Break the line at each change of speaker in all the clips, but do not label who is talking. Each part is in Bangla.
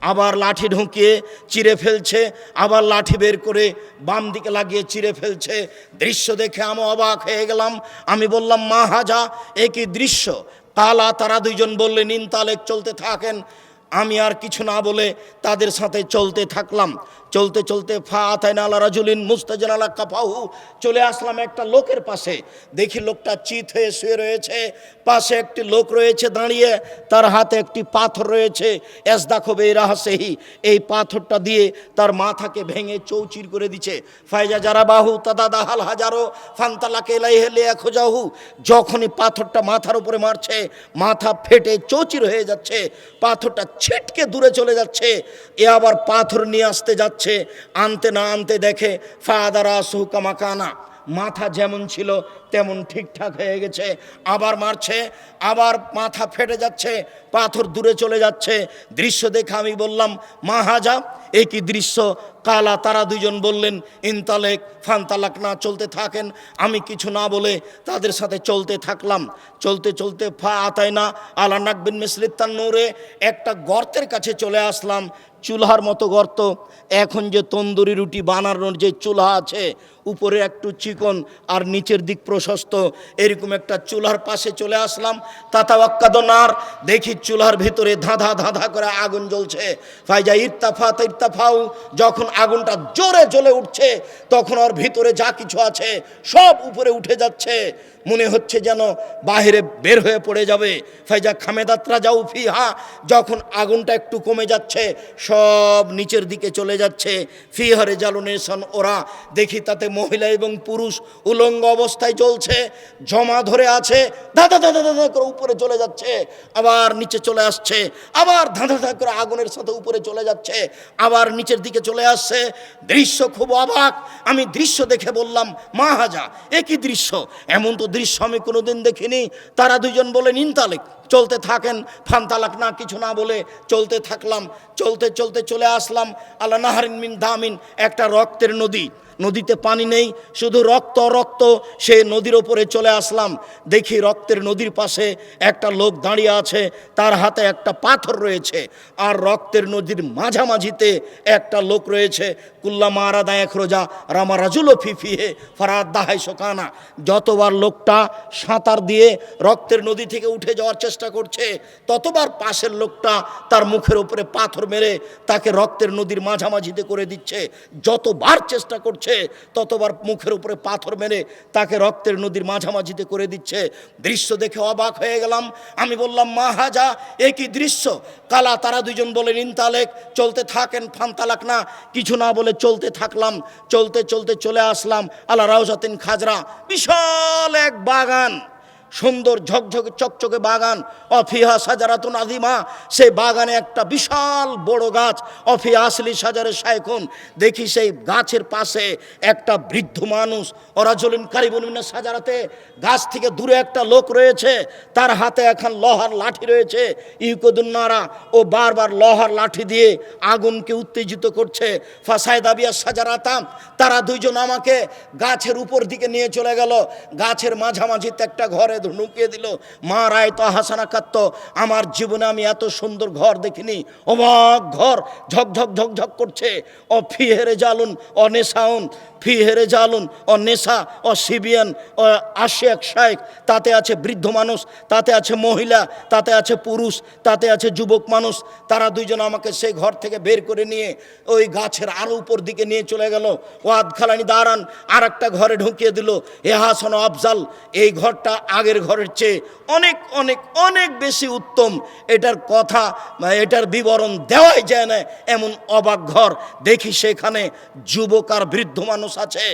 আবার লাঠি ঢুকিয়ে চিরে ফেলছে, আবার লাঠি বের করে বাম দিকে লাগিয়ে চিরে ফেলছে। দৃশ্য দেখে আমি অবাক হয়ে গেলাম। আমি বললাম, মা হাজা একই দৃশ্য? কালা তারা দুইজন বললে, নিন তালেক চলতে থাকেন। আমি আর কিছু না বলে তাদের সাথে চলতে থাকলাম। চলতে চলতে ফা আতাইন আলা রাজুলিন মুস্তাজান আলা কাফাহু চলে আসলাম একটা লোকের পাশে। দেখি লোকটা চিত হয়ে শুয়ে রয়েছে। পাশে একটি লোক রয়েছে দাঁড়িয়ে। তার হাতে একটি পাথর রয়েছে। এস দাখবে রাহাসেহি। এই পাথরটা দিয়ে তার মাথাকে ভেঙে চৌচির করে দিচ্ছে ফায়জা যারা বাহু তাদা দাহাল হাজারো ফান্তালাকে এলাই হেলে খোঁজাহু। যখনই পাথরটা মাথার উপরে মারছে, মাথা ফেটে চৌচির হয়ে যাচ্ছে। পাথরটা ছিটকে দূরে চলে যাচ্ছে। এ আবার পাথর নিয়ে আসতে যাচ্ছে। আনতে না আনতে দেখে, ফাদারা সুকামাকানা মাথা যেমন ছিল, তেমন ঠিকঠাক হয়ে গেছে। আবার মারছে, আবার মাথা ফেটে যাচ্ছে, পাথর দূরে চলে যাচ্ছে। দৃশ্য দেখে আমি বললাম মা হাজা কি দৃশ্য, কালা তারা দুজন বললেন, ইনতালেক, ফান্তালাক না চলতে থাকেন। আমি কিছু না বলে তাদের সাথে চলতে থাকলাম। চলতে চলতে ফা আতায় না আলা নাকবিন মিসলিত্তান নূরে একটা গর্তের কাছে চলে আসলাম। চুলহার মতো গর্ত। এখন যে তন্দুরি রুটি বানানোর যে চুলহা আছে উপরে একটু চিকন আর নিচের দিক প্রশস্ত। এরকম একটা চুলার পাশে চলে আসলাম। তাতাওয়াক্কাদনার দেখি চুলার ভিতরে ধাঁধা ধাঁধা করে আগুন জ্বলছে। ফাইজা ইত্তাফা ইত্তাফাও যখন আগুনটা জোরে জ্বলে উঠছে, তখন ওর ভিতরে যা কিছু আছে সব উপরে উঠে যাচ্ছে। মনে হচ্ছে যেন বাহিরে বের হয়ে পড়ে যাবে। ফাইজা খামেদাত্রা যাও ফিহা। যখন আগুনটা একটু কমে যাচ্ছে, সব নিচের দিকে চলে যাচ্ছে। ফি ফিহারে জালুনেশন ওরা। দেখি তাতে মহিলা এবং পুরুষ উলঙ্গ অবস্থায় চলছে জমা ধরে আছে দাদা দাদা দাদা করে উপরে চলে যাচ্ছে, আবার নিচে চলে আসছে, আবার ধাঁধা ধাঁধা করে আগুনের সাথে উপরে চলে যাচ্ছে, আবার নিচের দিকে চলে আসছে। দৃশ্য খুব অবাক। আমি দৃশ্য দেখে বললাম, মা হাজা, এ কি দৃশ্য? এমন তো দৃশ্য আমি কোনোদিন দেখিনি। তারা দুজন বলেন ইনতালেক চলতে থাকেন ফান্তালাক না, কিছু না বলে চলতে থাকলাম। চলতে চলতে চলে আসলাম আল্লাহ নাহারিন মিন দামিন, একটা রক্তের নদী। নদীতে পানি নেই, শুধু রক্ত রক্ত। সে নদীর ওপরে চলে আসলাম। দেখি রক্তের নদীর পাশে একটা লোক দাঁড়িয়ে আছে, তার হাতে একটা পাথর রয়েছে। আর রক্তের নদীর মাঝামাঝিতে একটা লোক রয়েছে। কুল্লা মারা দায়ক রোজা, রামা রাজুলো ফিফিহে ফারাদ দাহাই শোকানা। যতবার লোকটা সাঁতার দিয়ে রক্তের নদী থেকে উঠে যাওয়ার চেষ্টা করছে, ততবার পাশের লোকটা তার মুখের উপরে পাথর মেরে তাকে রক্তের নদীর মাঝামাঝিতে করে দিচ্ছে। যতবার চেষ্টা করছে ততবার মুখের উপরে পাথর মেরে তাকে রক্তের নদীর মাঝামাঝিতে করে দিচ্ছে। দৃশ্য দেখে অবাক হয়ে গেলাম। আমি বললাম, মা হাজা দৃশ্য? কালা, তারা দুজন বলেন ইনতালেক চলতে থাকেন ফান্তালাক না। কিছু না বলে চলতে থাকলাম, চলতে চলতে চলে আসলাম। আল্লাহ রাউজাতিন খাজরা, বিশাল এক বাগান। সুন্দর ঝকঝকে চকচকে বাগান। অফিহা সাজারাতুন আদিমা সেই বাগানে একটা বিশাল বড় গাছ। অফিয়া আসলি সাজারে শায়খুন। দেখি সেই গাছের পাশে একটা বৃদ্ধ মানুষ। ওরা চলেন কারিবুলমিনা সাজারাতে গাছ থেকে দূরে একটা লোক রয়েছে। তার হাতে এখন লহার লাঠি রয়েছে। ইউকদুন্নারা ও বারবার লহার লাঠি দিয়ে আগুনকে উত্তেজিত করছে। ফাসায়দাবিয়া সাজারাতাম। তারা দুইজন আমাকে গাছের উপর দিকে নিয়ে চলে গেল। গাছের মাঝামাঝিতে একটা ঘরে ঢুকিয়ে দিল। মা, রায় তো হাসানা কাত্ত আমার জীবনে আমি এত সুন্দর ঘর দেখিনি। অবাক ঘর। ঝকঝক ঝকঝক করছে। ও ফিহেরে জালুন ও নেশাউন। ফিহেরে জালুন ও নেশা ও সিবিয়ান ও আশেক শায়েক তাতে আছে বৃদ্ধ মানুষ, তাতে আছে মহিলা, তাতে আছে পুরুষ, তাতে আছে যুবক মানুষ। তারা দুইজন আমাকে সেই ঘর থেকে বের করে নিয়ে ওই গাছের আরও উপর দিকে নিয়ে চলে গেল। ও আধখালানি দাঁড়ান আর একটা ঘরে ঢুকিয়ে দিল। এ হাসন আফজাল, এই ঘরটা আগের ঘরের চেয়ে অনেক অনেক অনেক বেশি উত্তম। এটার কথা এটার বিবরণ দেওয়াই যায় না এমন অবাক ঘর। দেখি সেখানে যুবক আর বৃদ্ধ মানুষ আছে।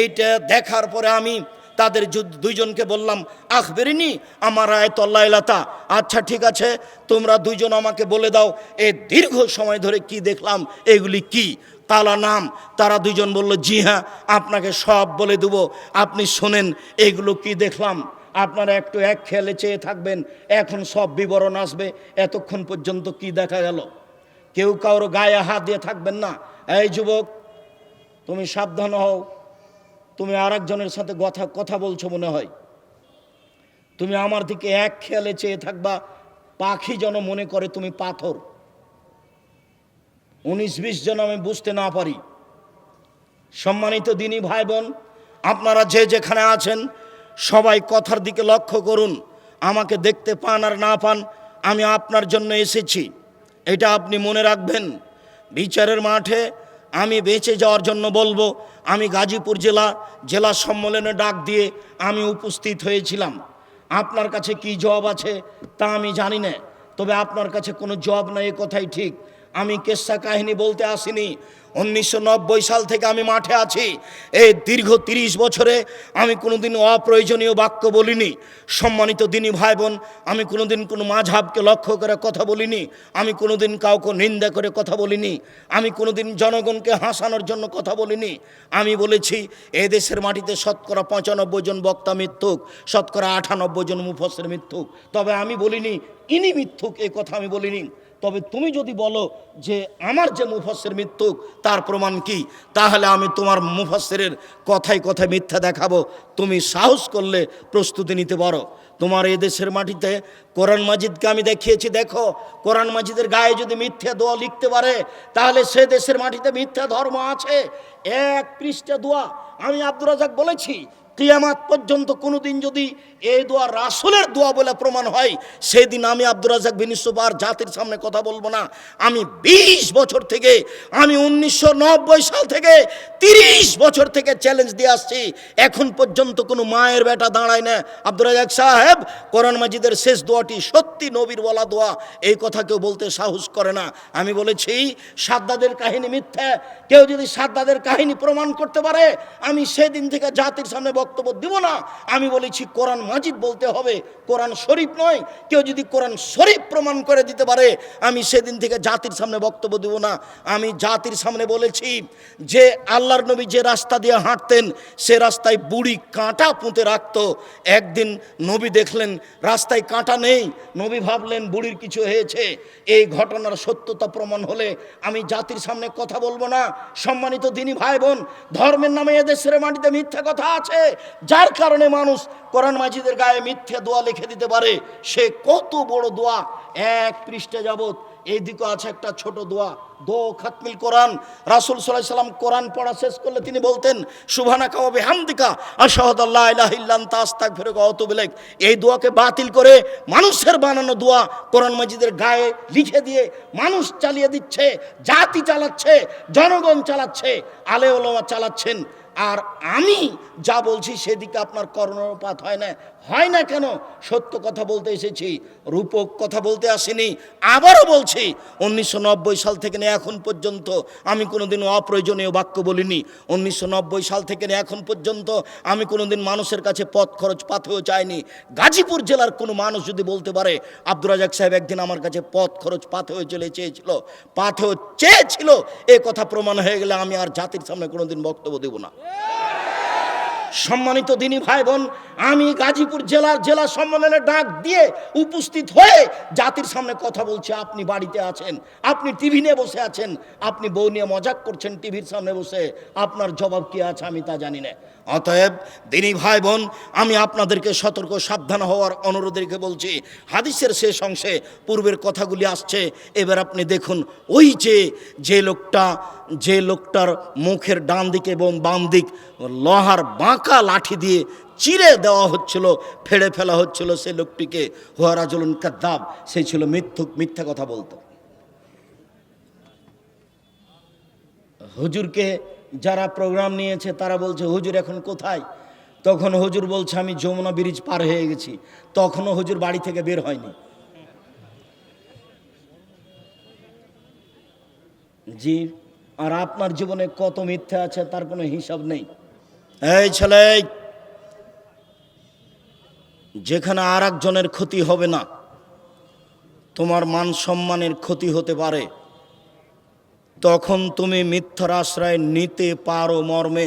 এইটা দেখার পরে আমি তাদের দুইজনকে বললাম আখবেরিনি আমার আয়তল্লাইলাতা আচ্ছা ঠিক আছে, তোমরা দুইজন আমাকে বলে দাও, এ দীর্ঘ সময় ধরে কি দেখলাম, এগুলি কি? কালা নাম, তারা দুইজন বলল, জি হ্যাঁ আপনাকে সব বলে দেব। আপনি শোনেন, এগুলো কি দেখলাম? আপনারা একটু এক খেয়ালে চেয়ে থাকবেন, এখন সব বিবরণ আসবে। এতক্ষণ পর্যন্ত কি দেখা গেল? কেউ কারোর গায়ে হাত দিয়ে থাকবেন না? এই যুবক, তুমি সাবধান হও। তুমি আর একজনের সাথে কথা কথা বলছো মনে হয়। তুমি আমার দিকে এক খেয়ালে চেয়ে থাকবা, পাখি যেন মনে করে তুমি পাথর। উনিশ বিশ জন আমি বুঝতে না পারি। সম্মানিত দিনী ভাই বোন, আপনারা যে যেখানে আছেন সবাই কথার দিকে লক্ষ্য করুন। আমাকে দেখতে পান আর না পান, আমি আপনার জন্য এসেছি। এটা আপনি মনে রাখবেন। বিচারের মাঠে আমি বেঁচে যাওয়ার জন্য বলব, আমি গাজীপুর জেলা জেলা সম্মেলনে ডাক দিয়ে আমি উপস্থিত হয়েছিলাম। আপনার কাছে কি জবাব আছে তা আমি জানি না, তবে আপনার কাছে কোনো জবাব নাই এ কথাই ঠিক। আমি কেসা কাহিনী বলতে আসিনি। উনিশশো নব্বই সাল থেকে আমি মাঠে আছি। এই দীর্ঘ তিরিশ বছরে আমি কোনোদিন অপ্রয়োজনীয় বাক্য বলিনি। সম্মানিত দিনী ভাই বোন আমি কোনোদিন কোনো মাঝহাবকে লক্ষ্য করে কথা বলিনি। আমি কোনোদিন কাউকে নিন্দা করে কথা বলিনি। আমি কোনোদিন জনগণকে হাসানোর জন্য কথা বলিনি। আমি বলেছি, এ দেশের মাটিতে শতকরা পঁচানব্বই জন বক্তা মিথ্যুক, শতকরা আটানব্বই জন মুফসের মিথ্যুক। তবে আমি বলিনি, ইনি মিথ্যুক এই কথা আমি বলিনি। তবে তুমি যদি বলো যে আমার যে মুফাসের মৃত্যুক, তার প্রমাণ কি? তাহলে আমি তোমার মুফাসের কথায় কথায় মিথ্যা দেখাবো। তুমি সাহস করলে প্রস্তুতি নিতে পারো। তোমার এই দেশের মাটিতে কোরআন মাজিদকে আমি দেখিয়েছি, দেখো। কোরআন মাজিদের গায়ে যদি মিথ্যা দোয়া লিখতে পারে, তাহলে সে দেশের মাটিতে মিথ্যা ধর্ম আছে। এক পৃষ্ঠা দোয়া। আমি আব্দুর রাজাক বলেছি কিয়ামাত পর্যন্ত কোনোদিন যদি এই দোয়া রাসুলের দোয়া বলে প্রমাণ হয়, সেদিন আমি আব্দুর রাজাক বিন জাতির সামনে কথা বলব না। আমি ২০ বছর থেকে, আমি উনিশশো নব্বই সাল থেকে ৩০ বছর থেকে চ্যালেঞ্জ দিয়ে আসছি। এখন পর্যন্ত কোনো মায়ের বেটা দাঁড়ায় না। আব্দুর রাজাক সাহেব, কোরআন মাজিদের শেষ দোয়াটি সত্যি নবীর বলা দোয়া। এই কথা কেউ বলতে সাহস করে না। আমি বলেছি, সাদ্দাদের কাহিনী মিথ্যা। কেউ যদি সাদ্দাদের কাহিনী প্রমাণ করতে পারে, আমি সেদিন থেকে জাতির সামনে বক্তব্য দিব না। আমি বলেছি, কোরআন মাজিদ বলতে হবে, কোরআন শরীফ নয়। কেউ যদি কোরআন শরীফ প্রমাণ করে দিতে পারে, আমি সেদিন থেকে জাতির সামনে বক্তব্য দিব না। আমি জাতির সামনে বলেছি যে, আল্লাহর নবী যে রাস্তা দিয়ে হাঁটতেন, সে রাস্তায় বুড়ি কাঁটা পুঁতে রাখত। একদিন নবী দেখলেন, রাস্তায় কাঁটা নেই। নবী ভাবলেন, বুড়ির কিছু হয়েছে। এই ঘটনার সত্যতা প্রমাণ হলে আমি জাতির সামনে কথা বলব না। সম্মানিত দিনী ভাই বোন, ধর্মের নামে এদেশের মাটিতে মিথ্যা কথা আছে। যার কারণে মানুষ কোরআন মাজিদের গায়ে মিথ্যা দোয়া লিখে দিতে পারে, সে কত বড় দোয়া। এক পৃষ্ঠে যাবত এইদিকে আছে একটা ছোট দোয়া। দো খাতমিল কোরআন। রাসুল সাল্লাহ সাল্লাম কোরআন পড়া শেষ করলে তিনি বলতেন সুভানা কাওয়াবে হামদিকা আশাহদাল্লাহ ইলাহিল্লান তাস্তাক ফেরে অতবিলেক এই দোয়াকে বাতিল করে মানুষের বানানো দোয়া কোরআন মাজিদের গায়ে লিখে দিয়ে মানুষ চালিয়ে দিচ্ছে, জাতি চালাচ্ছে, জনগণ চালাচ্ছে আলে ওলামা চালাচ্ছেন। আর আমি যা বলছি সেদিকে আপনার কর্ণপাত হয় না। হয় না কেন? সত্য কথা বলতে এসেছি, রূপক কথা বলতে আসিনি, আবারও বলছি, উনিশশো নব্বই সাল থেকে নিয়ে এখন পর্যন্ত আমি কোনোদিন অপ্রয়োজনীয় বাক্য বলিনি। উনিশশো নব্বই সাল থেকে নিয়ে এখন পর্যন্ত আমি কোনোদিন মানুষের কাছে পথ খরচ পাথেও চাইনি। গাজীপুর জেলার কোনো মানুষ যদি বলতে পারে, আব্দুর রাজাক সাহেব একদিন আমার কাছে পথ খরচ পাথেও চলে চেয়েছিল, পাথেও চেয়েছিল, এ কথা প্রমাণ হয়ে গেলে আমি আর জাতির সামনে কোনোদিন বক্তব্য দেব না। সম্মানিত দিনী ভাই বোন আমি গাজীপুর জেলার জেলা সম্মেলনে ডাক দিয়ে উপস্থিত হয়ে জাতির সামনে কথা বলছি। আপনি বাড়িতে আছেন, আপনি টিভি নিয়ে বসে আছেন, আপনি বউ নিয়ে মজাক করছেন টিভির সামনে বসে। আপনার জবাব কি আছে আমি তা জানি না। অতএব দিনী ভাই বোন আমি আপনাদেরকে সতর্ক, সাবধান হওয়ার অনুরোধ রেখে বলছি। হাদিসের শেষ অংশে পূর্বের কথাগুলি আসছে। এবার আপনি দেখুন, ওই যে যে লোকটা, যে লোকটার মুখের ডান দিকে এবং বাম দিক, লোহার বাঁকা লাঠি দিয়ে চিরে দেওয়া হচ্ছিল, ফেড়ে ফেলা হচ্ছিল সেই লোকটিকে। হুয়ারাজুলুন কাদ্দাব সে ছিল মিথ্যুক মিথ্যা কথা বলতো। হুজুরকে যারা প্রোগ্রাম নিয়েছে, তারা বলছে, হুজুর এখন কোথায়? তখন হুজুর বলছে, আমি যমুনা ব্রিজ পার হয়ে গেছি। তখনও হুজুর বাড়ি থেকে বের হয়নি। জি, আর আপনার জীবনে কত মিথ্যা আছে, তার কোনো হিসাব নেই। এই ছেলে যেখানে আর একজনের ক্ষতি হবে না, তোমার মান সম্মানের ক্ষতি হতে পারে। তখন তুমি মিথ্যার আশ্রয় নিতে পারো মর্মে।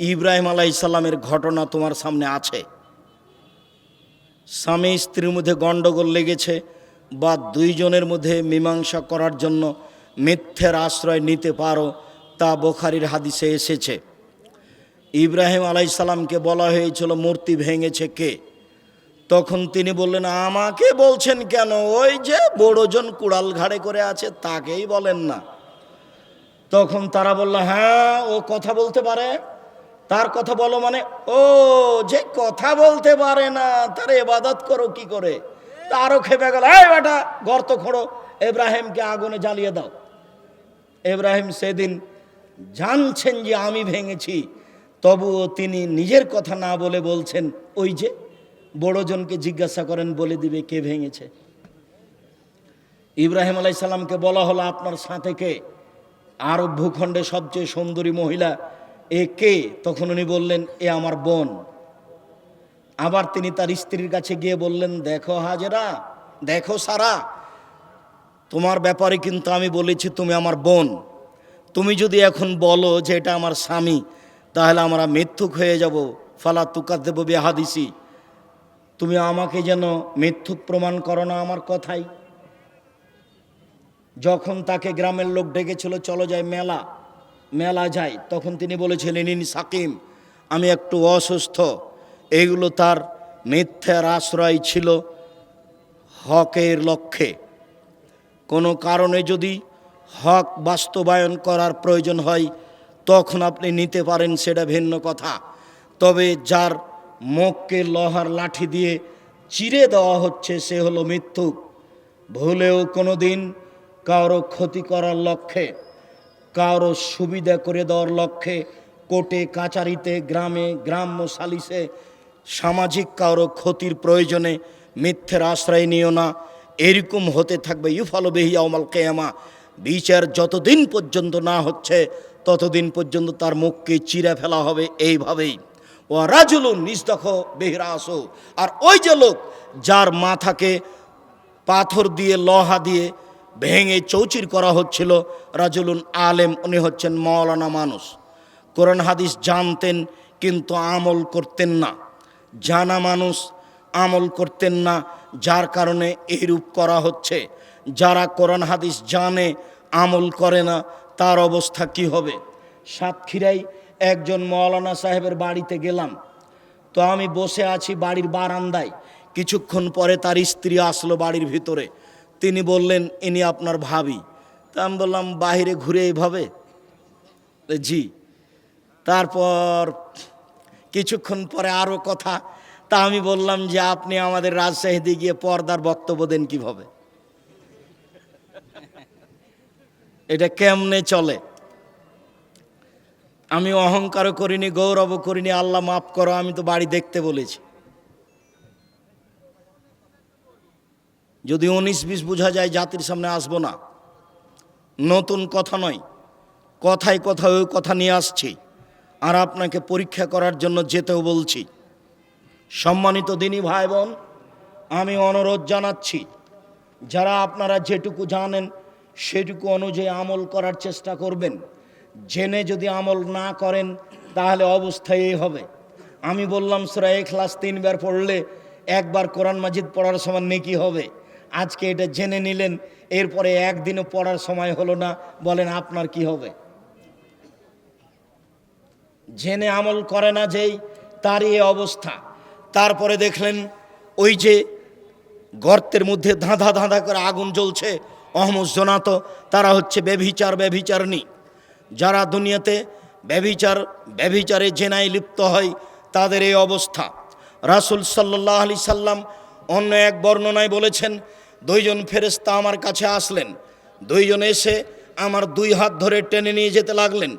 ইব্রাহিম আলাইসাল্লামের ঘটনা তোমার সামনে আছে। স্বামী স্ত্রীর মধ্যে গণ্ডগোল লেগেছে বা দুইজনের মধ্যে মীমাংসা করার জন্য মিথ্যের আশ্রয় নিতে পারো, তা বোখারির হাদিসে এসেছে। ইব্রাহিম আলাইসাল্লামকে বলা হয়েছিল, মূর্তি ভেঙেছে কে? তখন তিনি বললেন, আমাকে বলছেন কেন? ওই যে বড়জন কুড়াল ঘাড়ে করে আছে, তাকেই বলেন না। তখন তারা বলল হ্যাঁ ও কথা বলতে পারে। তার কথা বলো মানে ও যে কথা বলতে পারে না, তার এবাদত করো কি করে? তারও খেপে গেল, এই বেটা, গর্ত খোঁড়ো, এব্রাহিমকে আগুনে জ্বালিয়ে দাও। এব্রাহিম সেদিন জানছেন যে আমি ভেঙেছি, তবুও তিনি নিজের কথা না বলে বলছেন, ওই যে বড়জনকে জিজ্ঞাসা করেন, বলে দিবে কে ভেঙেছে। ইব্রাহিম আলাইসাল্লামকে বলা হলো, আপনার সাথে কে? আরব ভূখণ্ডে সবচেয়ে সুন্দরী মহিলা, এ কে? তখন উনি বললেন, এ আমার বোন। আবার তিনি তার স্ত্রীর কাছে গিয়ে বললেন, দেখো হাজেরা, দেখো সারা, তোমার ব্যাপারে কিন্তু আমি বলেছি তুমি আমার বোন। তুমি যদি এখন বলো যে এটা আমার স্বামী, তাহলে আমরা মিথ্যুক হয়ে যাব। ফালা তুকার দেব বেহাদিসি। তুমি আমাকে যেন মিথ্যুক প্রমাণ করো না আমার কথাই। যখন তাকে গ্রামের লোক ডেকেছিল, চলো যায় মেলা মেলা যাই। তখন তিনি বলেছিলেন, ইনি সাকিম, আমি একটু অসুস্থ। এইগুলো তার মিথ্যার আশ্রয় ছিল হকের লক্ষ্যে। কোনো কারণে যদি হক বাস্তবায়ন করার প্রয়োজন হয়, তখন আপনি নিতে পারেন সেটা ভিন্ন কথা। তবে যার মুখকে লোহার লাঠি দিয়ে চিরে দেওয়া হচ্ছে, সে হলো মৃত্যুক ভুলেও কোনো দিন কারও ক্ষতি করার লক্ষ্যে, কারও সুবিধা করে দেওয়ার লক্ষ্যে কোর্টে, কাচারিতে, গ্রামে, গ্রাম্য সালিসে সামাজিক কারও ক্ষতির প্রয়োজনে মিথ্যের আশ্রয় নিও না। এরকম হতে থাকবে ইউফালো বেহিয়া ওমাল কেয়ামা। বিচার যতদিন পর্যন্ত না হচ্ছে, ততদিন পর্যন্ত তার মুখকে চিরে ফেলা হবে এইভাবেই। ও রাজুলুন নিস্তখ বেহরা আসো আর ওই যে লোক যার মাথাকে পাথর দিয়ে, লহা দিয়ে ভেঙে চৌচির করা হচ্ছিল, রাজুলুন আলেম, উনি হচ্ছেন মৌলানা মানুষ। কোরআন হাদিস জানতেন কিন্তু আমল করতেন না। জানা মানুষ আমল করতেন না, যার কারণে এইরূপ করা হচ্ছে। যারা কোরআন হাদিস জানে, আমল করে না, তার অবস্থা কি হবে? সাতক্ষীরাই একজন মৌলানা সাহেবের বাড়িতে গেলাম। তো আমি বসে আছি বাড়ির বারান্দায়। কিছুক্ষণ পরে তার স্ত্রী আসলো বাড়ির ভিতরে। তিনি বললেন, ইনি আপনার ভাবি। তা আমি বললাম, বাহিরে ঘুরে এইভাবে জি। তারপর কিছুক্ষণ পরে আরও কথা। তা আমি বললাম যে, আপনি আমাদের রাজশাহীতে গিয়ে পর্দার বক্তব্য দেন কীভাবে? এটা কেমনে চলে? আমি অহংকারও করিনি গৌরবও করিনি, আল্লাহ মাফ করো, আমি তো বাড়ি দেখতে বলেছি। যদি উনিশ বিশ বোঝা যায়, জাতির সামনে আসব না। নতুন কথা নয়, কথায় কথা ওই কথা নিয়ে আসছি। আর আপনাকে পরীক্ষা করার জন্য যেতেও বলছি। সম্মানিত দিনী ভাই বোন আমি অনুরোধ জানাচ্ছি, যারা আপনারা যেটুকু জানেন, সেটুকু অনুযায়ী আমল করার চেষ্টা করবেন। জেনে যদি আমল না করেন, তাহলে অবস্থা এই হবে। আমি বললাম, সুরা ক্লাস তিনবার পড়লে একবার কোরআন মাজিদ পড়ার সময় নেকি হবে। আজকে এটা জেনে নিলেন, এরপরে একদিনও পড়ার সময় হলো না, বলেন আপনার কি হবে? জেনে আমল করে না যেই, তারই এই অবস্থা। তারপরে দেখলেন, ওই যে গর্তের মধ্যে ধাঁধা ধাঁধা করে আগুন জ্বলছে অহমদ জনাত, তারা হচ্ছে ব্যভিচার ব্যভিচারণী। যারা দুনিয়াতে ব্যভিচার, ব্যভিচারে জেনায় লিপ্ত হয়, তাদের এই অবস্থা। রাসুল সাল্লাহ আলি সাল্লাম অন্য এক বর্ণনায় বলেছেন, দুইজন ফেরেস্তা আমার কাছে আসলেন। দুইজন এসে আমার দুই হাত ধরে টেনে নিয়ে যেতে লাগলেন।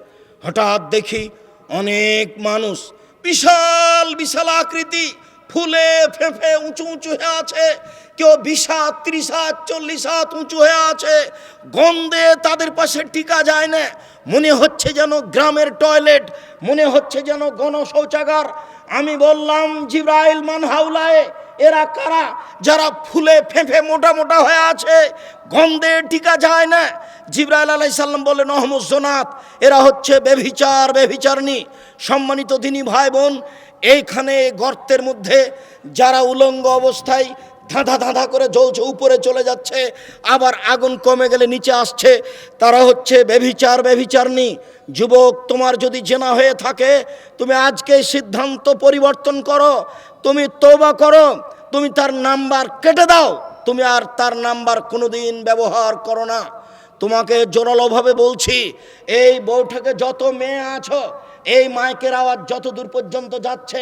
হঠাৎ দেখি অনেক মানুষ, বিশাল বিশাল আকৃতি ফুলে ফেঁফে উঁচু উঁচু হয়ে আছে। কেউ বিশ হাত ত্রিশ হাত চল্লিশ হাত উঁচু হয়ে আছে। গন্ধে তাদের পাশে টিকা যায় না। মনে হচ্ছে যেন গ্রামের টয়লেট, মনে হচ্ছে যেন গণ শৌচাগার আমি বললাম, জিব্রাইল মান হাউলায় এরা কারা? যারা ফুলে ফেঁফে মোটা মোটা হয়ে আছে। গন্ধে টিকা যায় না। জিব্রাইল আলাই সাল্লাম বললেন অহমদ এরা হচ্ছে বেভিচার বেভিচারণী সম্মানিত দিনী ভাই বোন এইখানে গর্তের মধ্যে যারা উলঙ্গ অবস্থায় ধাঁধা ধাঁধা করে জ্বলছে, উপরে চলে যাচ্ছে, আবার আগুন কমে গেলে নিচে আসছে, তারা হচ্ছে বেভিচার বেভিচারনি যুবক, তোমার যদি জেনা হয়ে থাকে, তুমি আজকে সিদ্ধান্ত পরিবর্তন করো, তুমি তোবা করো, তুমি তার নাম্বার কেটে দাও, তুমি আর তার নাম্বার কোনোদিন ব্যবহার করো না। তোমাকে জোরালোভাবে বলছি, এই বউটাকে যত মেয়ে আছো এই মাইকের আওয়াজ যতদূর পর্যন্ত যাচ্ছে